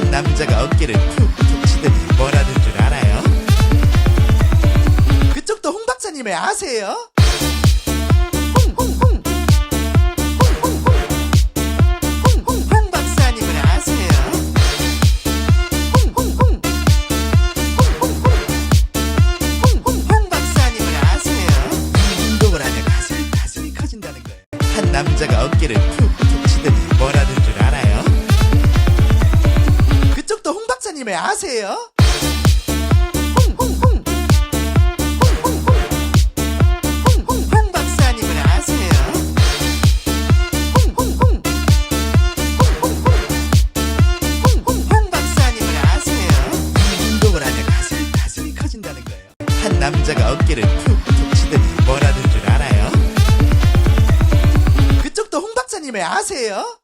한 남자가 어깨를 툭툭 치더니 뭐라는 줄 알아요? 그쪽도 홍 박사님을 아세요? 홍홍홍 홍홍홍 홍홍 홍 박사님을 아세요? 홍홍홍 홍홍홍 홍홍 홍 박사님을 아세요? 이 운동을 하면 가슴이 가슴이 커진다는. 한 남자가 어깨를 툭툭 치더니 뭐라는 박사님을 아세요? 남자가 어깨를 툭툭 치더니 뭐라는 줄 알아요? 그쪽도 홍 박사님을 아세요?